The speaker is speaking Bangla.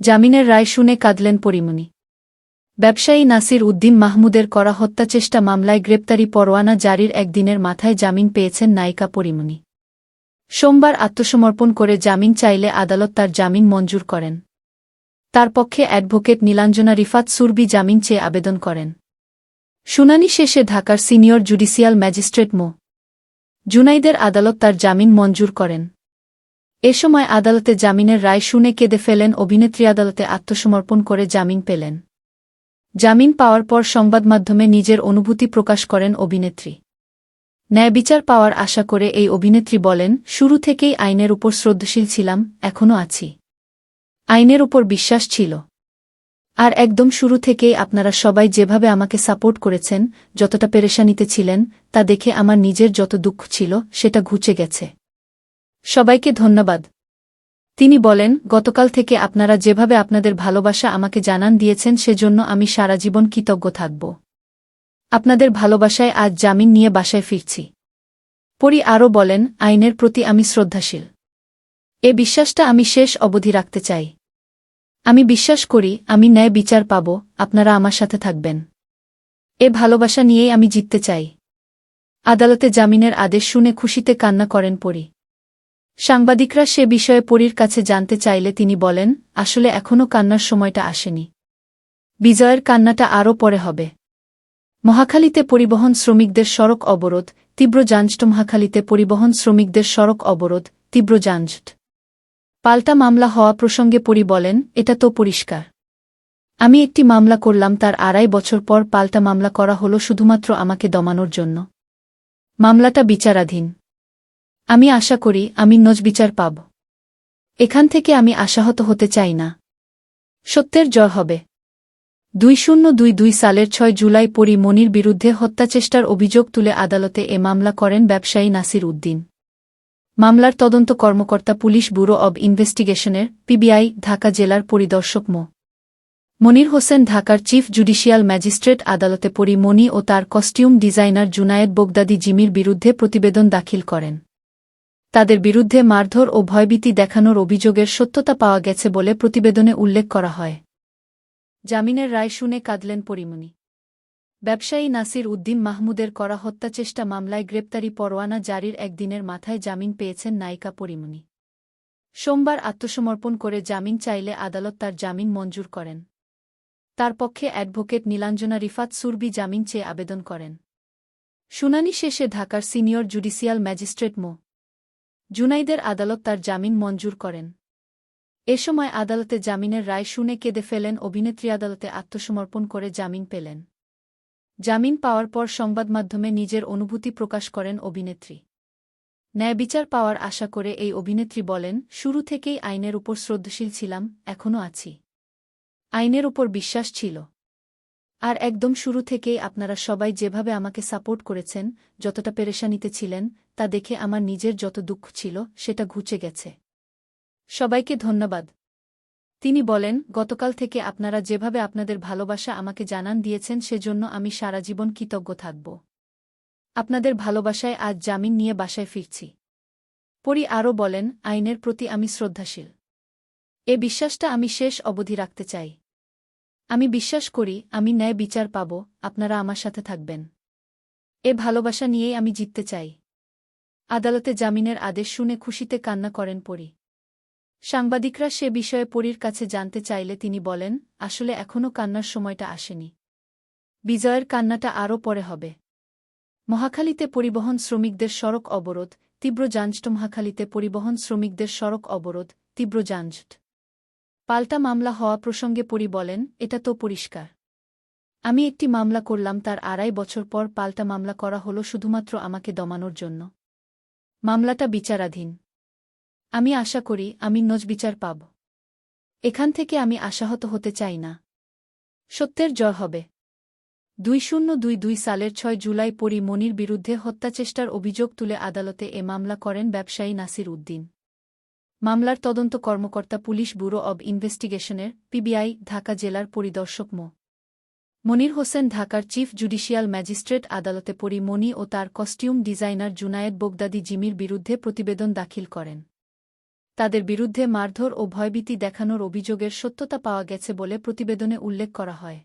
জামিনের রায় শুনে কাঁদলেন পরিমণি। ব্যবসায়ী নাসির উদ্দিন মাহমুদের করা হত্যাচেষ্টা মামলায় গ্রেপ্তারি পরোয়ানা জারির একদিনের মাথায় জামিন পেয়েছেন নায়িকা পরিমণি। সোমবার আত্মসমর্পণ করে জামিন চাইলে আদালত তার জামিন মঞ্জুর করেন। তার পক্ষে অ্যাডভোকেট নীলাঞ্জনা রিফাত সুরবি জামিন চেয়ে আবেদন করেন। শুনানি শেষে ঢাকার সিনিয়র জুডিশিয়াল ম্যাজিস্ট্রেট মো. জুনাইদের আদালত তার জামিন মঞ্জুর করেন। এ সময় আদালতে জামিনের রায় শুনে কেঁদে ফেলেন অভিনেত্রী আদালতে আত্মসমর্পণ করে জামিন পেলেন। জামিন পাওয়ার পর সংবাদ মাধ্যমে নিজের অনুভূতি প্রকাশ করেন অভিনেত্রী। ন্যায় বিচার পাওয়ার আশা করে এই অভিনেত্রী বলেন, শুরু থেকেই আইনের উপর শ্রদ্ধাশীল ছিলাম, এখনও আছি। আইনের উপর বিশ্বাস ছিল। আর একদম শুরু থেকেই আপনারা সবাই যেভাবে আমাকে সাপোর্ট করেছেন, যতটা পেরেশানিতে ছিলেন, তা দেখে আমার নিজের যত দুঃখ ছিল, সেটা ঘুচে গেছে। সবাইকে ধন্যবাদ। তিনি বলেন, গতকাল থেকে আপনারা যেভাবে আপনাদের ভালোবাসা আমাকে জানান দিয়েছেন, সেজন্য আমি সারা জীবন কৃতজ্ঞ থাকব। আপনাদের ভালোবাসায় আজ জামিন নিয়ে বাসায় ফিরছি। পরি আরও বলেন, আইনের প্রতি আমি শ্রদ্ধাশীল। এ বিশ্বাসটা আমি শেষ অবধি রাখতে চাই। আমি বিশ্বাস করি, আমি ন্যায় বিচার পাব, আপনারা আমার সাথে থাকবেন। এ ভালোবাসা নিয়েই আমি জিততে চাই। আদালতে জামিনের আদেশ শুনে খুশিতে কান্না করেন পরি। সাংবাদিকরা সে বিষয়ে পরীর কাছে জানতে চাইলে তিনি বলেন, আসলে এখনও কান্নার সময়টা আসেনি। বিজয়ের কান্নাটা আরও পরে হবে। মহাখালীতে পরিবহন শ্রমিকদের সড়ক অবরোধ, তীব্র যানজট। মহাখালীতে পরিবহন শ্রমিকদের সড়ক অবরোধ, তীব্র যানজট। পাল্টা মামলা হওয়া প্রসঙ্গে পরি বলেন, এটা তো পরিষ্কার। আমি একটি মামলা করলাম, তার আড়াই বছর পর পাল্টা মামলা করা হল শুধুমাত্র আমাকে দমানোর জন্য। মামলাটা বিচারাধীন। আমি আশা করি আমি নজবিচার পাব। এখান থেকে আমি আশাহত হতে চাই না। সত্যের জয় হবে। দুই শূন্য দুই দুই সালের ছয় জুলাই পরি মনির বিরুদ্ধে হত্যাচেষ্টার অভিযোগ তুলে আদালতে এ মামলা করেন ব্যবসায়ী নাসির উদ্দিন। মামলার তদন্ত কর্মকর্তা পুলিশ ব্যুরো অব ইনভেস্টিগেশনের, পিবিআই, ঢাকা জেলার পরিদর্শক মো। মনির হোসেন ঢাকার চিফ জুডিশিয়াল ম্যাজিস্ট্রেট আদালতে পরি মনি ও তার কস্টিউম ডিজাইনার জুনায়েদ বোগদাদি জিমির বিরুদ্ধে প্রতিবেদন দাখিল করেন। তাদের বিরুদ্ধে মারধর ও ভয়ভীতি দেখানোর অভিযোগের সত্যতা পাওয়া গেছে বলে প্রতিবেদনে উল্লেখ করা হয়। জামিনের রায় শুনে কাঁদলেন পরিমণি। ব্যবসায়ী নাসির উদ্দিন মাহমুদের করা হত্যাচেষ্টা মামলায় গ্রেপ্তারি পরোয়ানা জারির একদিনের মাথায় জামিন পেয়েছেন নায়িকা পরিমণি। সোমবার আত্মসমর্পণ করে জামিন চাইলে আদালত তার জামিন মঞ্জুর করেন। তার পক্ষে অ্যাডভোকেট নীলাঞ্জনা রিফাত সুরবি জামিন চেয়ে আবেদন করেন। শুনানি শেষে ঢাকার সিনিয়র জুডিশিয়াল ম্যাজিস্ট্রেট মো. জুনাইদের আদালত তার জামিন মঞ্জুর করেন। এ সময় আদালতে জামিনের রায় শুনে কেঁদে ফেলেন, অভিনেত্রী আদালতে আত্মসমর্পণ করে জামিন পেলেন। জামিন পাওয়ার পর সংবাদমাধ্যমে নিজের অনুভূতি প্রকাশ করেন অভিনেত্রী। ন্যায় বিচার পাওয়ার আশা করে এই অভিনেত্রী বলেন, শুরু থেকেই আইনের উপর শ্রদ্ধাশীল ছিলাম, এখনও আছি। আইনের উপর বিশ্বাস ছিল। আর একদম শুরু থেকেই আপনারা সবাই যেভাবে আমাকে সাপোর্ট করেছেন, যতটা পেরেশানিতে ছিলেন, তা দেখে আমার নিজের যত দুঃখ ছিল, সেটা ঘুচে গেছে। সবাইকে ধন্যবাদ। তিনি বলেন, গতকাল থেকে আপনারা যেভাবে আপনাদের ভালোবাসা আমাকে জানান দিয়েছেন, সেজন্য আমি সারা জীবন কৃতজ্ঞ থাকব। আপনাদের ভালোবাসায় আজ জামিন নিয়ে বাসায় ফিরছি। পরি আরও বলেন, আইনের প্রতি আমি শ্রদ্ধাশীল। এ বিশ্বাসটা আমি শেষ অবধি রাখতে চাই। আমি বিশ্বাস করি, আমি ন্যায় বিচার পাব, আপনারা আমার সাথে থাকবেন। এ ভালোবাসা নিয়েই আমি জিততে চাই। আদালতে জামিনের আদেশ শুনে খুশিতে কান্না করেন পরি। সাংবাদিকরা সে বিষয়ে পরীর কাছে জানতে চাইলে তিনি বলেন, আসলে এখনও কান্নার সময়টা আসেনি। বিজয়ের কান্নাটা আরও পরে হবে। মহাখালীতে পরিবহন শ্রমিকদের সড়ক অবরোধ, তীব্র যানজট। মহাখালীতে পরিবহন শ্রমিকদের সড়ক অবরোধ, তীব্র যানজট। পাল্টা মামলা হওয়া প্রসঙ্গে পরি বলেন, এটা তো পরিষ্কার। আমি একটি মামলা করলাম, তার আড়াই বছর পর পাল্টা মামলা করা হল শুধুমাত্র আমাকে দমানোর জন্য। মামলাটা বিচারাধীন। আমি আশা করি আমি নজবিচার পাব। এখান থেকে আমি আশাহত হতে চাই না। সত্যের জয় হবে। দুই শূন্য দুই দুই সালের ছয় জুলাই পরি মনির বিরুদ্ধে হত্যাচেষ্টার অভিযোগ তুলে আদালতে এ মামলা করেন ব্যবসায়ী নাসির উদ্দিন। মামলার তদন্ত কর্মকর্তা পুলিশ ব্যুরো অব ইনভেস্টিগেশনের, পিবিআই, ঢাকা জেলার পরিদর্শক মো. মনির হোসেন ঢাকার চিফ জুডিশিয়াল ম্যাজিস্ট্রেট আদালতে পরি মনি ও তার কস্টিউম ডিজাইনার জুনায়েদ বোগদাদি জিমির বিরুদ্ধে প্রতিবেদন দাখিল করেন। তাদের বিরুদ্ধে মারধর ও ভয়ভীতি দেখানোর অভিযোগের সত্যতা পাওয়া গেছে বলে প্রতিবেদনে উল্লেখ করা হয়।